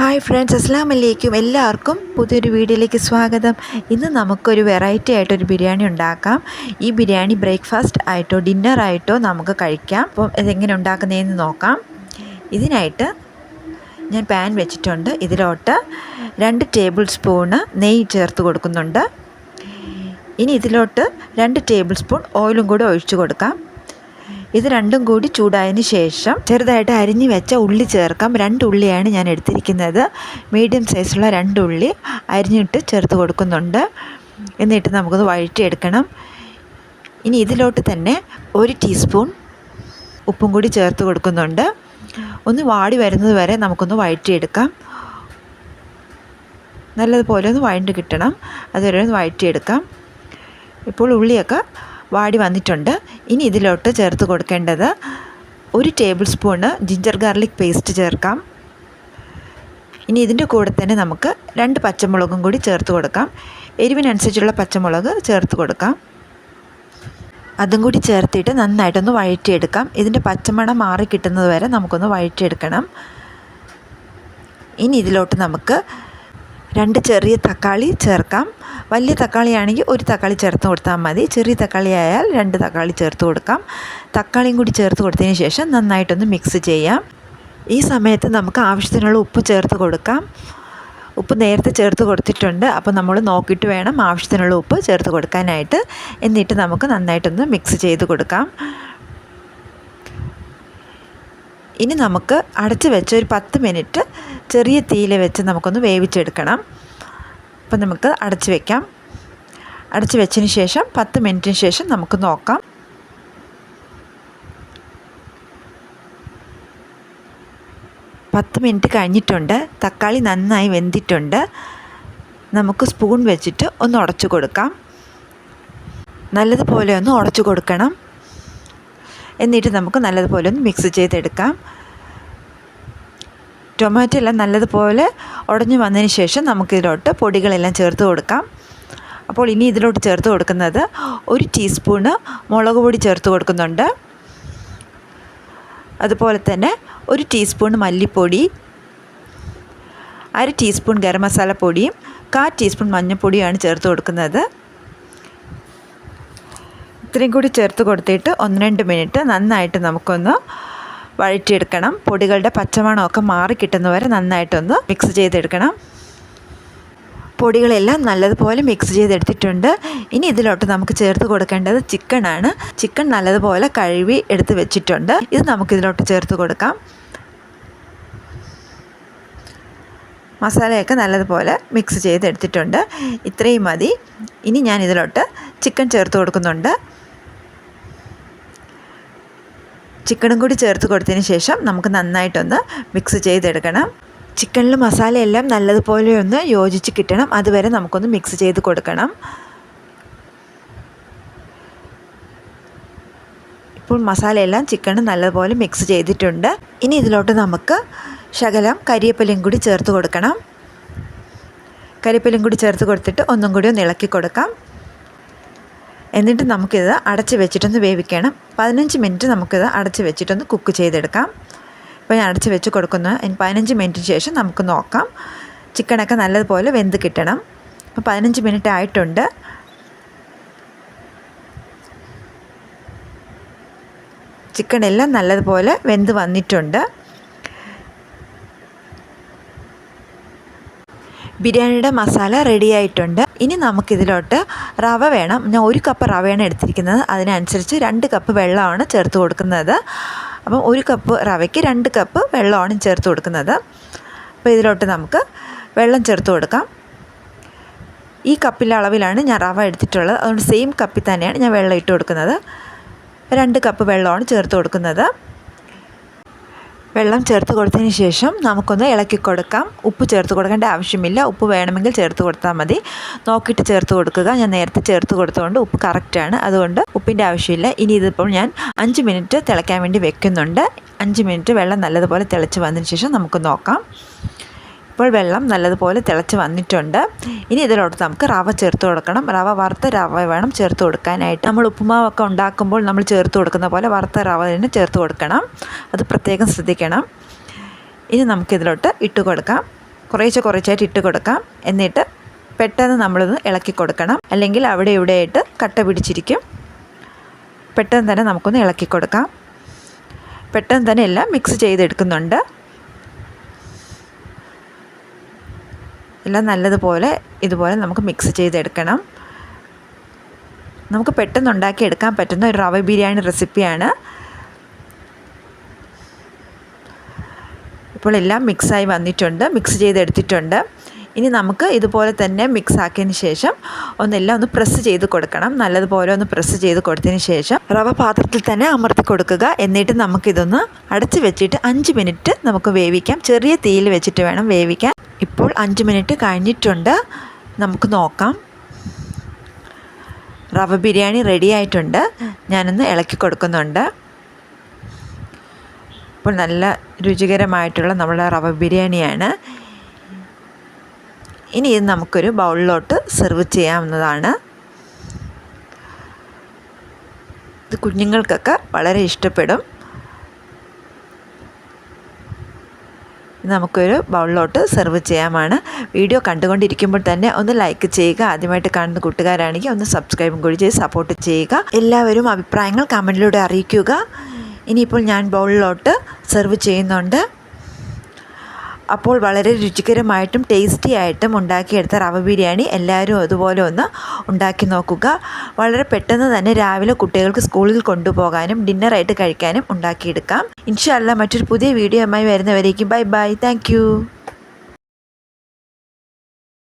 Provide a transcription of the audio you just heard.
Hi friends അസ്സാം അലൈക്കും എല്ലാവർക്കും പുതിയൊരു വീഡിയോയിലേക്ക് സ്വാഗതം. ഇന്ന് നമുക്കൊരു വെറൈറ്റി ആയിട്ടൊരു ബിരിയാണി ഉണ്ടാക്കാം. ഈ ബിരിയാണി ബ്രേക്ക്ഫാസ്റ്റ് ആയിട്ടോ ഡിന്നർ ആയിട്ടോ നമുക്ക് കഴിക്കാം. അപ്പം ഇതെങ്ങനെ ഉണ്ടാക്കുന്നതെന്ന് നോക്കാം. ഇതിനായിട്ട് ഞാൻ പാൻ വെച്ചിട്ടുണ്ട്. ഇതിലോട്ട് രണ്ട് ടേബിൾ സ്പൂണ് നെയ്യ് ചേർത്ത് കൊടുക്കുന്നുണ്ട്. ഇനി ഇതിലോട്ട് രണ്ട് ടേബിൾ സ്പൂൺ ഓയിലും കൂടെ ഒഴിച്ചു കൊടുക്കാം. ഇത് രണ്ടും കൂടി ചൂടായതിന് ശേഷം ചെറുതായിട്ട് അരിഞ്ഞു വെച്ച ഉള്ളി ചേർക്കാം. രണ്ട് ഉള്ളിയാണ് ഞാൻ എടുത്തിരിക്കുന്നത്. മീഡിയം സൈസുള്ള രണ്ട് ഉള്ളി അരിഞ്ഞിട്ട് ചേർത്ത് കൊടുക്കുന്നുണ്ട്. എന്നിട്ട് നമുക്കത് വഴറ്റിയെടുക്കണം. ഇനി ഇതിലോട്ട് തന്നെ ഒരു ടീസ്പൂൺ ഉപ്പും കൂടി ചേർത്ത് കൊടുക്കുന്നുണ്ട്. ഒന്ന് വാടി വരുന്നത് വരെ നമുക്കൊന്ന് വഴറ്റിയെടുക്കാം. നല്ലതുപോലെ ഒന്ന് വഴണ്ട് കിട്ടണം. അതുവരെ ഒന്ന് വഴറ്റിയെടുക്കാം. ഇപ്പോൾ ഉള്ളിയൊക്കെ വാടി വന്നിട്ടുണ്ട്. ഇനി ഇതിലോട്ട് ചേർത്ത് കൊടുക്കേണ്ടത് ഒരു table spoon ginger garlic paste ചേർക്കാം. ഇനി ഇതിന്റെ കൂടെ തന്നെ നമുക്ക് രണ്ട് പച്ചമുളകും കൂടി ചേർത്ത് കൊടുക്കാം. എരിവിനനുസരിച്ചുള്ള പച്ചമുളക് ചേർത്ത് കൊടുക്കാം. അതും കൂടി ചേർത്തിട്ട് നന്നായിട്ടൊന്ന് വഴറ്റിയെടുക്കാം. ഇതിന്റെ പച്ചമണം മാറി കിട്ടുന്നത് വരെ നമുക്കൊന്ന് വഴറ്റിയെടുക്കണം. ഇനി ഇതിലോട്ട് നമുക്ക് രണ്ട് ചെറിയ തക്കാളി ചേർക്കാം. വലിയ തക്കാളിയാണെങ്കിൽ ഒരു തക്കാളി ചേർത്ത് കൊടുത്താൽ മതി. ചെറിയ തക്കാളി ആയാൽ രണ്ട് തക്കാളി ചേർത്ത് കൊടുക്കാം. തക്കാളിയും കൂടി ചേർത്ത് കൊടുത്തതിന് ശേഷം നന്നായിട്ടൊന്ന് മിക്സ് ചെയ്യാം. ഈ സമയത്ത് നമുക്ക് ആവശ്യത്തിനുള്ള ഉപ്പ് ചേർത്ത് കൊടുക്കാം. ഉപ്പ് നേരത്തെ ചേർത്ത് കൊടുത്തിട്ടുണ്ട്. അപ്പോൾ നമ്മൾ നോക്കിയിട്ട് വേണം ആവശ്യത്തിനുള്ള ഉപ്പ് ചേർത്ത് കൊടുക്കാനായിട്ട്. എന്നിട്ട് നമുക്ക് നന്നായിട്ടൊന്ന് മിക്സ് ചെയ്ത് കൊടുക്കാം. ഇനി നമുക്ക് അടച്ച് വെച്ച് ഒരു പത്ത് മിനിറ്റ് ചെറിയ തീയിൽ വെച്ച് നമുക്കൊന്ന് വേവിച്ചെടുക്കണം. അപ്പം നമുക്ക് അടച്ച് വെക്കാം. അടച്ച് വെച്ചതിന് ശേഷം പത്ത് മിനിറ്റിന് ശേഷം നമുക്ക് നോക്കാം. പത്ത് മിനിറ്റ് കഴിഞ്ഞിട്ടുണ്ട്. തക്കാളി നന്നായി വെന്തിട്ടുണ്ട്. നമുക്ക് സ്പൂൺ വെച്ചിട്ട് ഒന്ന് ഉടച്ചു കൊടുക്കാം. നല്ലതുപോലെ ഒന്ന് ഉടച്ചു കൊടുക്കണം. എന്നിട്ട് നമുക്ക് നല്ലതുപോലെ ഒന്ന് മിക്സ് ചെയ്തെടുക്കാം. ടൊമാറ്റോ എല്ലാം നല്ലതുപോലെ ഉടഞ്ഞു വന്നതിന് ശേഷം നമുക്കിതിലോട്ട് പൊടികളെല്ലാം ചേർത്ത് കൊടുക്കാം. അപ്പോൾ ഇനി ഇതിലോട്ട് ചേർത്ത് കൊടുക്കുന്നത് ഒരു ടീസ്പൂണ് മുളക് പൊടി ചേർത്ത് കൊടുക്കുന്നുണ്ട്. അതുപോലെ തന്നെ ഒരു ടീസ്പൂൺ മല്ലിപ്പൊടി അര ടീസ്പൂൺ ഗരം മസാല പൊടിയും കാ ടീസ്പൂൺ മഞ്ഞൾപ്പൊടിയുമാണ് ചേർത്ത് കൊടുക്കുന്നത്. ഇത്രയും കൂടി ചേർത്ത് കൊടുത്തിട്ട് ഒന്ന് രണ്ട് മിനിറ്റ് നന്നായിട്ട് നമുക്കൊന്ന് വഴറ്റിയെടുക്കണം. പൊടികളുടെ പച്ചമണമൊക്കെ മാറി കിട്ടുന്നവരെ നന്നായിട്ടൊന്ന് മിക്സ് ചെയ്തെടുക്കണം. പൊടികളെല്ലാം നല്ലതുപോലെ മിക്സ് ചെയ്തെടുത്തിട്ടുണ്ട്. ഇനി ഇതിലോട്ട് നമുക്ക് ചേർത്ത് കൊടുക്കേണ്ടത് ചിക്കനാണ് ചിക്കൻ നല്ലതുപോലെ കഴുകി എടുത്ത് വെച്ചിട്ടുണ്ട്. ഇത് നമുക്കിതിലോട്ട് ചേർത്ത് കൊടുക്കാം. മസാലയൊക്കെ നല്ലതുപോലെ മിക്സ് ചെയ്തെടുത്തിട്ടുണ്ട്. ഇത്രയും മതി. ഇനി ഞാൻ ഇതിലോട്ട് ചിക്കൻ ചേർത്ത് കൊടുക്കുന്നുണ്ട്. ചിക്കനും കൂടി ചേർത്ത് കൊടുത്തതിന് ശേഷം നമുക്ക് നന്നായിട്ടൊന്ന് മിക്സ് ചെയ്തെടുക്കണം. ചിക്കനിൽ മസാലയെല്ലാം നല്ലതുപോലെ ഒന്ന് യോജിച്ച് കിട്ടണം. അതുവരെ നമുക്കൊന്ന് മിക്സ് ചെയ്ത് കൊടുക്കണം. ഇപ്പോൾ മസാലയെല്ലാം ചിക്കന് നല്ലതുപോലെ മിക്സ് ചെയ്തിട്ടുണ്ട്. ഇനി ഇതിലോട്ട് നമുക്ക് ശകലം കരിയപ്പലയും കൂടി ചേർത്ത് കൊടുക്കണം. കരിയപ്പലയും കൂടി ചേർത്ത് കൊടുത്തിട്ട് ഒന്നും കൂടി ഒന്ന് ഇളക്കി കൊടുക്കാം. എന്നിട്ട് നമുക്കിത് അടച്ച് വെച്ചിട്ടൊന്ന് വേവിക്കണം. പതിനഞ്ച് മിനിറ്റ് നമുക്കിത് അടച്ച് വെച്ചിട്ടൊന്ന് കുക്ക് ചെയ്തെടുക്കാം. ഇപ്പോൾ ഞാൻ അടച്ച് വെച്ച് കൊടുക്കുന്നു പതിനഞ്ച് മിനിറ്റിന് ശേഷം നമുക്ക് നോക്കാം. ചിക്കനൊക്കെ നല്ലതുപോലെ വെന്ത് കിട്ടണം. അപ്പോൾ പതിനഞ്ച് മിനിറ്റ് ആയിട്ടുണ്ട്. ചിക്കൻ എല്ലാം നല്ലതുപോലെ വെന്ത് വന്നിട്ടുണ്ട്. ബിരിയാണിയുടെ മസാല റെഡി ആയിട്ടുണ്ട്. ഇനി നമുക്കിതിലോട്ട് റവ വേണം. ഞാൻ ഒരു കപ്പ് റവയാണ് എടുത്തിരിക്കുന്നത്. അതിനനുസരിച്ച് രണ്ട് കപ്പ് വെള്ളമാണ് ചേർത്ത് കൊടുക്കുന്നത്. അപ്പം ഒരു കപ്പ് റവയ്ക്ക് രണ്ട് കപ്പ് വെള്ളമാണ് ചേർത്ത് കൊടുക്കുന്നത്. അപ്പോൾ ഇതിലോട്ട് നമുക്ക് വെള്ളം ചേർത്ത് കൊടുക്കാം. ഈ കപ്പിലെ അളവിലാണ് ഞാൻ റവ എടുത്തിട്ടുള്ളത്. അതുകൊണ്ട് സെയിം കപ്പിൽ തന്നെയാണ് ഞാൻ വെള്ളം ഇട്ട് കൊടുക്കുന്നത്. രണ്ട് കപ്പ് വെള്ളമാണ് ചേർത്ത് കൊടുക്കുന്നത്. വെള്ളം ചേർത്ത് കൊടുത്തതിന് ശേഷം നമുക്കൊന്ന് ഇളക്കി കൊടുക്കാം. ഉപ്പ് ചേർത്ത് കൊടുക്കേണ്ട ആവശ്യമില്ല. ഉപ്പ് വേണമെങ്കിൽ ചേർത്ത് കൊടുത്താൽ മതി. നോക്കിയിട്ട് ചേർത്ത് കൊടുക്കുക. ഞാൻ നേരത്തെ ചേർത്ത് കൊടുത്തുകൊണ്ട് ഉപ്പ് കറക്റ്റാണ് അതുകൊണ്ട് ഉപ്പിന്റെ ആവശ്യമില്ല. ഇനി ഇതിപ്പോൾ ഞാൻ അഞ്ച് മിനിറ്റ് തിളയ്ക്കാൻ വേണ്ടി വെക്കുന്നുണ്ട്. അഞ്ച് മിനിറ്റ് വെള്ളം നല്ലതുപോലെ തിളച്ച് വന്നതിന് ശേഷം നമുക്ക് നോക്കാം. ഇപ്പോൾ വെള്ളം നല്ലതുപോലെ തിളച്ച് വന്നിട്ടുണ്ട്. ഇനി ഇതിലോട്ട് നമുക്ക് റവ ചേർത്ത് കൊടുക്കണം. റവ വറുത്ത റവ വേണം ചേർത്ത് കൊടുക്കാനായിട്ട്. നമ്മൾ ഉപ്പുമാവൊക്കെ ഉണ്ടാക്കുമ്പോൾ നമ്മൾ ചേർത്ത് കൊടുക്കുന്ന പോലെ വറുത്ത റവ തന്നെ ചേർത്ത് കൊടുക്കണം. അത് പ്രത്യേകം ശ്രദ്ധിക്കണം. ഇനി നമുക്കിതിലോട്ട് ഇട്ട് കൊടുക്കാം. കുറേശ്ശെ കുറച്ചായിട്ട് ഇട്ട് കൊടുക്കാം. എന്നിട്ട് പെട്ടെന്ന് നമ്മളിത് ഇളക്കി കൊടുക്കണം. അല്ലെങ്കിൽ അവിടെ ഇവിടെയായിട്ട് കട്ട പിടിച്ചിരിക്കും. പെട്ടെന്ന് തന്നെ നമുക്കൊന്ന് ഇളക്കി കൊടുക്കാം. പെട്ടെന്ന് തന്നെ എല്ലാം മിക്സ് ചെയ്തെടുക്കുന്നുണ്ട്. എല്ലാം നല്ലതുപോലെ ഇതുപോലെ നമുക്ക് മിക്സ് ചെയ്തെടുക്കണം. നമുക്ക് പെട്ടെന്ന് ഉണ്ടാക്കി എടുക്കാൻ പറ്റുന്ന ഒരു റവ ബിരിയാണി റെസിപ്പിയാണ്. ഇപ്പോൾ എല്ലാം മിക്സായി വന്നിട്ടുണ്ട് മിക്സ് ചെയ്തെടുത്തിട്ടുണ്ട്. ഇനി നമുക്ക് ഇതുപോലെ തന്നെ മിക്സ് ആക്കിയതിന് ശേഷം ഒന്നെല്ലാം ഒന്ന് പ്രസ് ചെയ്ത് കൊടുക്കണം. നല്ലതുപോലെ ഒന്ന് പ്രസ് ചെയ്ത് കൊടുത്തതിന് ശേഷം റവ പാത്രത്തിൽ തന്നെ അമർത്തി കൊടുക്കുക. എന്നിട്ട് നമുക്കിതൊന്ന് അടച്ച് വെച്ചിട്ട് അഞ്ച് മിനിറ്റ് നമുക്ക് വേവിക്കാം. ചെറിയ തീയിൽ വെച്ചിട്ട് വേണം വേവിക്കാൻ. ഇപ്പോൾ അഞ്ച് മിനിറ്റ് കഴിഞ്ഞിട്ടുണ്ട്. നമുക്ക് നോക്കാം. റവ ബിരിയാണി റെഡി ആയിട്ടുണ്ട്. ഞാനൊന്ന് ഇളക്കി കൊടുക്കുന്നുണ്ട്. ഇപ്പോൾ നല്ല രുചികരമായിട്ടുള്ള നമ്മുടെ റവ ബിരിയാണിയാണ്. ഇനി ഇത് നമുക്കൊരു ബൗളിലോട്ട് സെർവ് ചെയ്യാവുന്നതാണ്. ഇത് കുഞ്ഞുങ്ങൾക്കൊക്കെ വളരെ ഇഷ്ടപ്പെടും. നമുക്കൊരു ബൗളിലോട്ട് സെർവ് ചെയ്യാമാണ്. വീഡിയോ കണ്ടുകൊണ്ടിരിക്കുമ്പോൾ തന്നെ ഒന്ന് ലൈക്ക് ചെയ്യുക. ആദ്യമായിട്ട് കാണുന്ന കൂട്ടുകാരാണെങ്കിൽ ഒന്ന് സബ്സ്ക്രൈബും കൂടി ചെയ്ത് സപ്പോർട്ട് ചെയ്യുക. എല്ലാവരും അഭിപ്രായങ്ങൾ കമന്റിലൂടെ അറിയിക്കുക. ഇനിയിപ്പോൾ ഞാൻ ബൗളിലോട്ട് സെർവ് ചെയ്യുന്നുണ്ട്. അപ്പോൾ വളരെ രുചികരമായിട്ടും ടേസ്റ്റി ആയിട്ടും ഉണ്ടാക്കിയെടുത്ത റവ ബിരിയാണി എല്ലാവരും അതുപോലെ ഒന്ന് ഉണ്ടാക്കി നോക്കുക. വളരെ പെട്ടെന്ന് തന്നെ രാവിലെ കുട്ടികൾക്ക് സ്കൂളിൽ കൊണ്ടുപോകാനും ഡിന്നറായിട്ട് കഴിക്കാനും ഉണ്ടാക്കിയെടുക്കാം. ഇൻഷല്ല മറ്റൊരു പുതിയ വീഡിയോ വീഡിയോയുമായി വരുന്നവരേക്കും ബൈ ബൈ. താങ്ക്